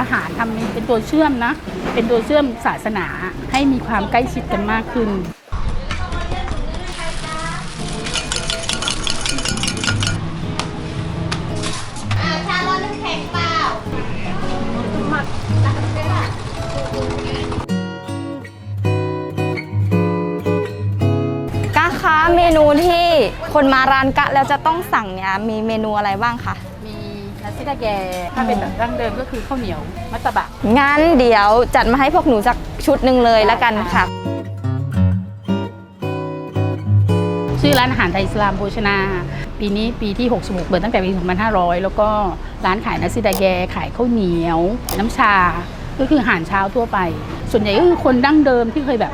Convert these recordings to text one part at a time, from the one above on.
ทหารทำเป็นตัวเชื่อมนะ เป็นตัวเชื่อมศาสนาให้มีความใกล้ชิดกันมากขึ้นอ่าชาร้อนน้ำแข็งเปล่ากะคะเมนูที่คนมาร้านกะแล้วจะต้องสั่งเนี่ยมีเมนูอะไรบ้างคะมี นาซิดาแกถ้าเป็นแบบดั้งเดิมก็คือข้าวเหนียวมัตตบะงั้นเดี๋ยวจัดมาให้พวกหนูสักชุดหนึ่งเลยแล้วกันค่ะ ชื่อร้านอาหารไทยอิสลามโภชนา ปีนี้ปีที่ 66 เปิดตั้งแต่ปี 2500 แล้วก็ร้านขายนาซิดาแกขายข้าวเหนียว น้ำชา ก็คืออาหารเช้าทั่วไป ส่วนใหญ่ก็คือคนดั้งเดิมที่เคยแบบ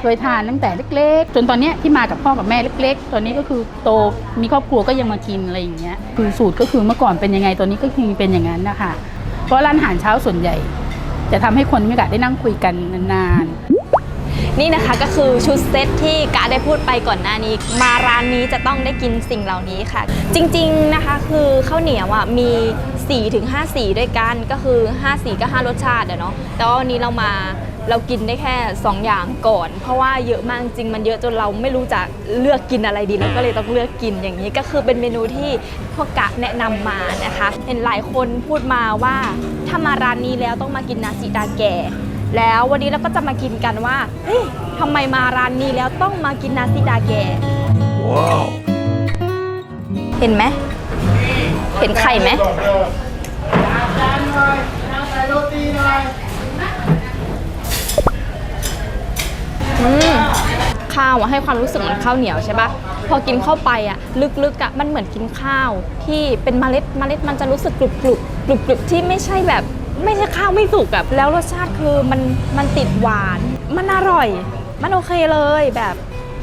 เคยทานตั้งแต่เล็กๆ จนตอนเนี้ยที่มากับพ่อกับแม่เล็ก ๆ ตอนนี้ก็คือโตมีครอบครัวก็ยังมากินอะไรอย่างเงี้ยคือสูตรก็คือเมื่อก่อนเป็นยังไงตอนนี้ก็คือเป็นอย่างนั้นนะคะเพราะร้านอาหารเช้าส่วนใหญ่ จะทำให้คนมีโอกาสได้นั่งคุยกันนานๆนี่นะคะก็คือชุดเซตที่กะได้พูดไปก่อนหน้านี้ มาร้านนี้จะต้องได้กินสิ่งเหล่านี้ค่ะ จริงๆนะคะคือข้าวเหนียวอะมี4ถึง5สีด้วยกันก็คือ 5 สีก็ 5 รสชาติเนาะแต่ว่าวันนี้เรามา เรากินได้แค่ 2 อย่างก่อน เพราะว่าเยอะมากจริงมันเยอะจนเราไม่รู้จะเลือกกินอะไรดีเราก็เลยต้องเลือกกินอย่างนี้ก็คือเป็นเมนูที่พวกกะแนะนำมานะคะ เห็นหลายคนพูดมาว่าถ้ามาร้านนี้แล้วต้องมากินนาซิดาแก่ แล้ววันนี้เราก็จะมากินกันว่าเฮ้ยทำไมมาร้านนี้แล้วต้องมากินนาซิดาแกเห็นไหมเห็นไข่ไหมอื มข้าวอะให้ความรู้สึกเหมือนข้าวเหนียวใช่ปะพอกินเข้าไปอะลึกๆอะมันเหมือนกินข้าว ที่เป็นเมล็ดเมล็ดมันจะรู้สึกกรุบกรุบกรุบกรุบที่ไม่ใช่แบบ ไม่ใช่ข้าวไม่สุกอะแล้วรสชาติคือมันมันติดหวาน มันอร่อย มันโอเคเลยแบบ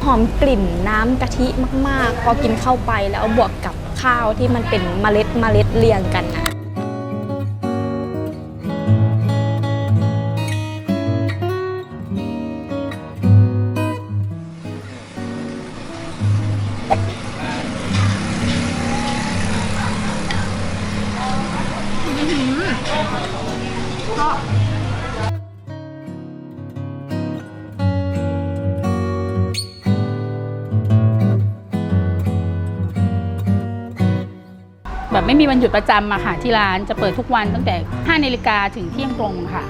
หอมกลิ่นน้ำกะทิมาก ๆ พอกินเข้าไปแล้วบวกกับข้าวที่มันเป็นเมล็ดเมล็ดเรียงกัน แบบไม่มีวันหยุดประจำอะค่ะที่ร้านจะเปิดทุกวันตั้งแต่ 5 นาฬิกาถึงเที่ยงตรงค่ะ